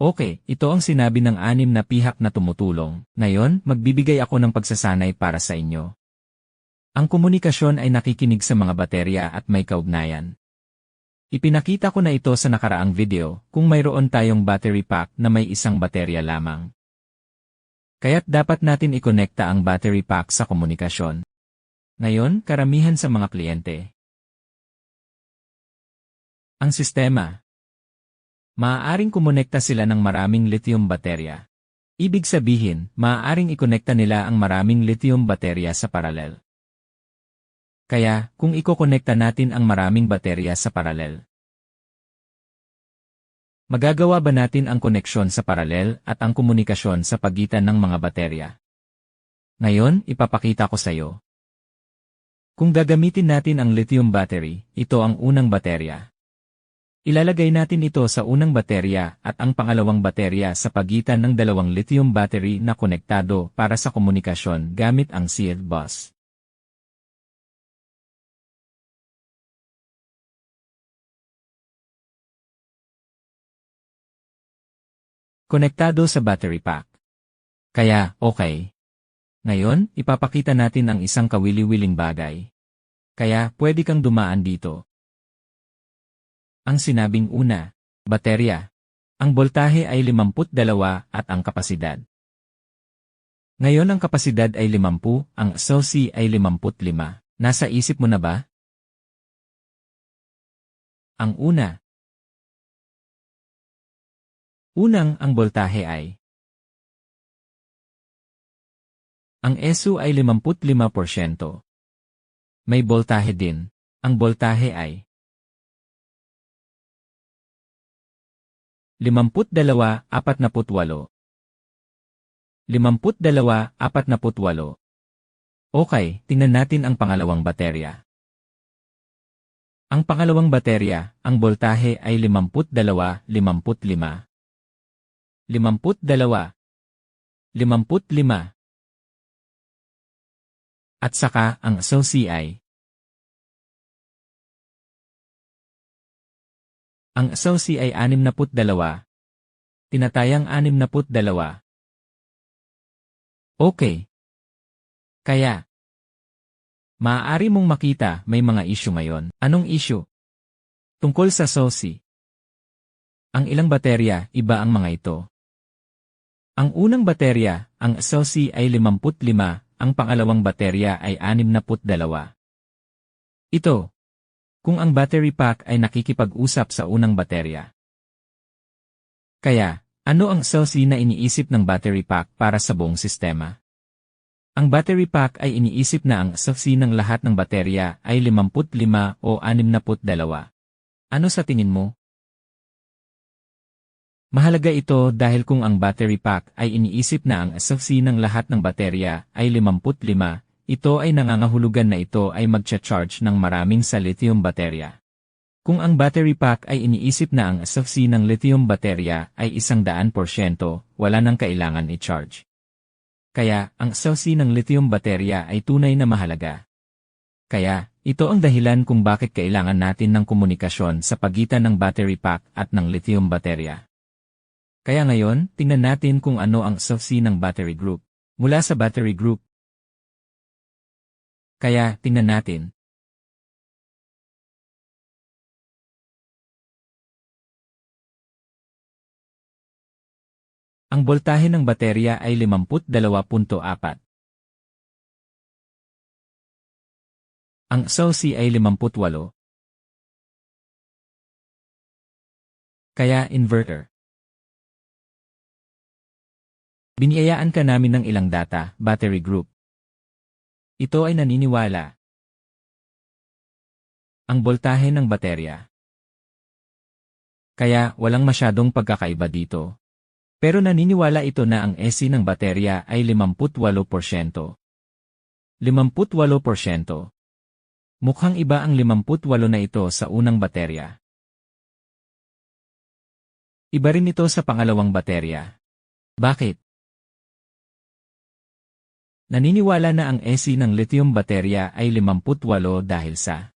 Okay, ito ang sinabi ng anim na pihak na tumutulong. Ngayon, magbibigay ako ng pagsasanay para sa inyo. Ang komunikasyon ay nakikinig sa mga baterya at may kaugnayan. Ipinakita ko na ito sa nakaraang video kung mayroon tayong battery pack na may isang baterya lamang. Kaya't dapat natin ikonekta ang battery pack sa komunikasyon. Ngayon, karamihan sa mga kliyente. Ang sistema. Maaaring kumonekta sila ng maraming lithium baterya. Ibig sabihin, maaaring ikonekta nila ang maraming lithium baterya sa paralel. Kaya, kung ikokonekta natin ang maraming baterya sa paralel, magagawa ba natin ang koneksyon sa paralel at ang komunikasyon sa pagitan ng mga baterya? Ngayon, ipapakita ko sa iyo. Kung gagamitin natin ang lithium battery, ito ang unang baterya. Ilalagay natin ito sa unang baterya at ang pangalawang baterya sa pagitan ng dalawang lithium battery na konektado para sa komunikasyon gamit ang sealed bus. Konektado sa battery pack. Kaya, okay. Ngayon, ipapakita natin ang isang kawili-wiling bagay. Kaya, pwede kang dumaan dito. Ang sinabing una, baterya. Ang boltahe ay 52 at ang kapasidad. Ngayon ang kapasidad ay 50, ang SOC ay 55. Nasa isip mo na ba? Ang una. Unang ang boltahe ay Ang SU ay 55%. May boltahe din. Ang boltahe ay 52, 48. 52, 48. Okay, tingnan natin ang pangalawang baterya. Ang pangalawang baterya, ang boltahe ay 52, 55. 52, 55. At saka ang SOC Ang SOC ay 62. Tinatayang 62. Okay. Kaya, maaari mong makita may mga issue ngayon. Anong issue? Tungkol sa SOC. Ang ilang baterya, iba ang mga ito. Ang unang baterya, ang SOC ay 55, ang pangalawang baterya ay 62. Ito, kung ang battery pack ay nakikipag-usap sa unang baterya. Kaya, ano ang SOC na iniisip ng battery pack para sa buong sistema? Ang battery pack ay iniisip na ang SOC ng lahat ng baterya ay 55 o 62. Ano sa tingin mo? Mahalaga ito dahil kung ang battery pack ay iniisip na ang SOC ng lahat ng baterya ay 55, ito ay nangangahulugan na ito ay magcha-charge ng maraming sa lithium baterya. Kung ang battery pack ay iniisip na ang SOC ng lithium baterya ay isang daan porsyento, wala nang kailangan i-charge. Kaya, ang SOC ng lithium baterya ay tunay na mahalaga. Kaya, ito ang dahilan kung bakit kailangan natin ng komunikasyon sa pagitan ng battery pack at ng lithium baterya. Kaya ngayon, tingnan natin kung ano ang SOC ng battery group. Mula sa battery group. Kaya, tingnan natin. Ang boltahe ng baterya ay 52.4. Ang SOC ay 58. Kaya inverter. Biniyayaan ka namin ng ilang data, battery group. Ito ay naniniwala. Ang boltahe ng baterya. Kaya walang masyadong pagkakaiba dito. Pero naniniwala ito na ang SC ng baterya ay 58%. 58%. Mukhang iba ang 58 na ito sa unang baterya. Iba rin ito sa pangalawang baterya. Bakit? Naniniwala na ang SC ng lithium baterya ay 58 dahil sa